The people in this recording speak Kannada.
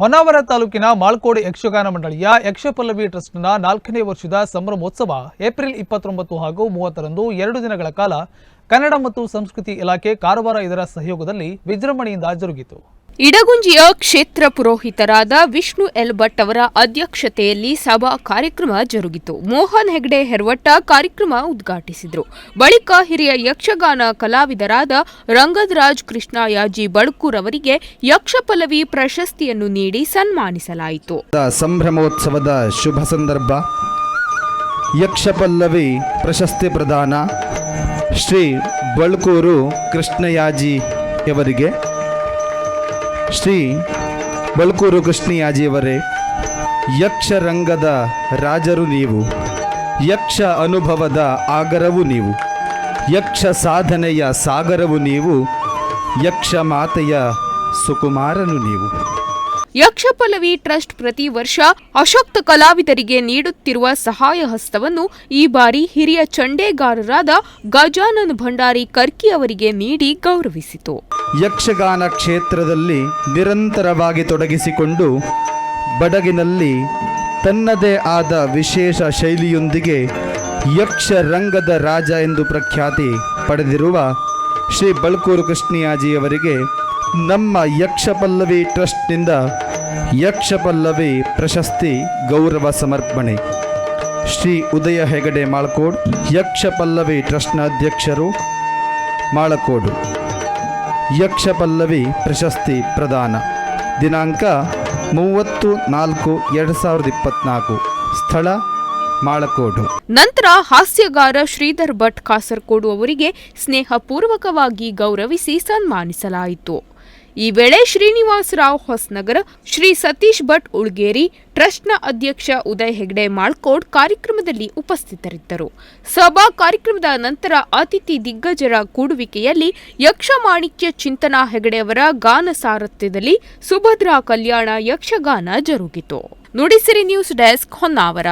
ಹೊನ್ನಾವರ ತಾಲೂಕಿನ ಮಾಳ್ಕೋಡಿ ಯಕ್ಷಗಾನ ಮಂಡಳಿಯ ಯಕ್ಷಪಲ್ಲವಿ ಟ್ರಸ್ಟ್ನ ನಾಲ್ಕನೇ ವರ್ಷದ ಸಂಭ್ರಮೋತ್ಸವ ಏಪ್ರಿಲ್ ಇಪ್ಪತ್ತೊಂಬತ್ತು ಹಾಗೂ ಮೂವತ್ತರಂದು ಎರಡು ದಿನಗಳ ಕಾಲ ಕನ್ನಡ ಮತ್ತು ಸಂಸ್ಕೃತಿ ಇಲಾಖೆ ಕಾರವಾರ ಇದರ ಸಹಯೋಗದಲ್ಲಿ ವಿಜೃಂಭಣೆಯಿಂದ ಜರುಗಿತು. ಇಡಗುಂಜಿಯ ಕ್ಷೇತ್ರ ಪುರೋಹಿತರಾದ ವಿಷ್ಣು ಎಲ್ ಭಟ್ ಅವರ ಅಧ್ಯಕ್ಷತೆಯಲ್ಲಿ ಸಭಾ ಕಾರ್ಯಕ್ರಮ ಜರುಗಿತು. ಮೋಹನ್ ಹೆಗ್ಡೆ ಹೆರ್ವಟ್ಟ ಕಾರ್ಯಕ್ರಮ ಉದ್ಘಾಟಿಸಿದರು. ಬಳಿಕ ಹಿರಿಯ ಯಕ್ಷಗಾನ ಕಲಾವಿದರಾದ ರಂಗದರಾಜ್ ಕೃಷ್ಣ ಯಾಜಿ ಬಳ್ಕೂರ್ ಅವರಿಗೆ ಯಕ್ಷಪಲ್ಲವಿ ಪ್ರಶಸ್ತಿಯನ್ನು ನೀಡಿ ಸನ್ಮಾನಿಸಲಾಯಿತು. ಸಂಭ್ರಮೋತ್ಸವದ ಶುಭ ಸಂದರ್ಭ. ಯಕ್ಷಪಲ್ಲವಿ ಪ್ರಶಸ್ತಿ ಪ್ರದಾನ ಶ್ರೀ ಬಳ್ಕೂರು ಕೃಷ್ಣಯಾಜಿಯವರಿಗೆ ಶ್ರೀ ಬಳ್ಕೂರು ಕೃಷ್ಣಯಾಜಿಯವರೇ, ಯಕ್ಷರಂಗದ ರಾಜರು ನೀವು, ಯಕ್ಷ ಅನುಭವದ ಆಗರವು ನೀವು, ಯಕ್ಷ ಸಾಧನೆಯ ಸಾಗರವು ನೀವು, ಯಕ್ಷ ಮಾತೆಯ ಸುಕುಮಾರನು ನೀವು. ಯಕ್ಷಪಲ್ಲವಿ ಟ್ರಸ್ಟ್ ಪ್ರತಿ ವರ್ಷ ಅಶಕ್ತ ಕಲಾವಿದರಿಗೆ ನೀಡುತ್ತಿರುವ ಸಹಾಯ ಹಸ್ತವನ್ನು ಈ ಬಾರಿ ಹಿರಿಯ ಚಂಡೇಗಾರರಾದ ಗಜಾನನ್ ಭಂಡಾರಿ ಕರ್ಕಿ ಅವರಿಗೆ ನೀಡಿ ಗೌರವಿಸಿತು. ಯಕ್ಷಗಾನ ಕ್ಷೇತ್ರದಲ್ಲಿ ನಿರಂತರವಾಗಿ ತೊಡಗಿಸಿಕೊಂಡು ಬಡಗಿನಲ್ಲಿ ತನ್ನದೇ ಆದ ವಿಶೇಷ ಶೈಲಿಯೊಂದಿಗೆ ಯಕ್ಷ ರಂಗದ ರಾಜ ಎಂದು ಪ್ರಖ್ಯಾತಿ ಪಡೆದಿರುವ ಶ್ರೀ ಬಳ್ಕೂರು ಕೃಷ್ಣಿಯಾಜಿಯವರಿಗೆ ನಮ್ಮ ಯಕ್ಷಪಲ್ಲವಿ ಟ್ರಸ್ಟ್ನಿಂದ ಯಕ್ಷಪಲ್ಲವಿ ಪ್ರಶಸ್ತಿ ಗೌರವ ಸಮರ್ಪಣೆ. ಶ್ರೀ ಉದಯ ಹೆಗಡೆ ಮಾಳ್ಕೋಡ್, ಯಕ್ಷಪಲ್ಲವಿ ಟ್ರಸ್ಟ್ನ ಅಧ್ಯಕ್ಷರು ಮಾಳಕೋಡು. ಯಕ್ಷಪಲ್ಲವಿ ಪ್ರಶಸ್ತಿ ಪ್ರದಾನ. ದಿನಾಂಕ ಮೂವತ್ತು ನಾಲ್ಕು ಎರಡು ಸಾವಿರದ ಇಪ್ಪತ್ತ್ನಾಲ್ಕು ಸ್ಥಳ ಮಾಳಕೋಡು. ನಂತರ ಹಾಸ್ಯಗಾರ ಶ್ರೀಧರ್ ಭಟ್ ಕಾಸರಕೋಡು ಅವರಿಗೆ ಸ್ನೇಹಪೂರ್ವಕವಾಗಿ ಗೌರವಿಸಿ ಸನ್ಮಾನಿಸಲಾಯಿತು. ಈ ವೇಳೆ ಶ್ರೀನಿವಾಸರಾವ್ ಹೊಸನಗರ ಶ್ರೀ ಸತೀಶ್ ಭಟ್ ಉಳ್ಗೇರಿ ಟ್ರಸ್ಟ್ನ ಅಧ್ಯಕ್ಷ ಉದಯ್ ಹೆಗ್ಡೆ ಮಾಳ್ಕೋಡ್ ಕಾರ್ಯಕ್ರಮದಲ್ಲಿ ಉಪಸ್ಥಿತರಿದ್ದರು. ಸಭಾ ಕಾರ್ಯಕ್ರಮದ ನಂತರ ಅತಿಥಿ ದಿಗ್ಗಜರ ಕೂಡುವಿಕೆಯಲ್ಲಿ ಯಕ್ಷಮಾಣಿಕ್ಯ ಚಿಂತನಾ ಹೆಗಡೆಯವರ ಗಾನ ಸಾರಥ್ಯದಲ್ಲಿ ಸುಭದ್ರಾ ಕಲ್ಯಾಣ ಯಕ್ಷಗಾನ ಜರುಗಿತು. Nudisiri news desk Honnavar.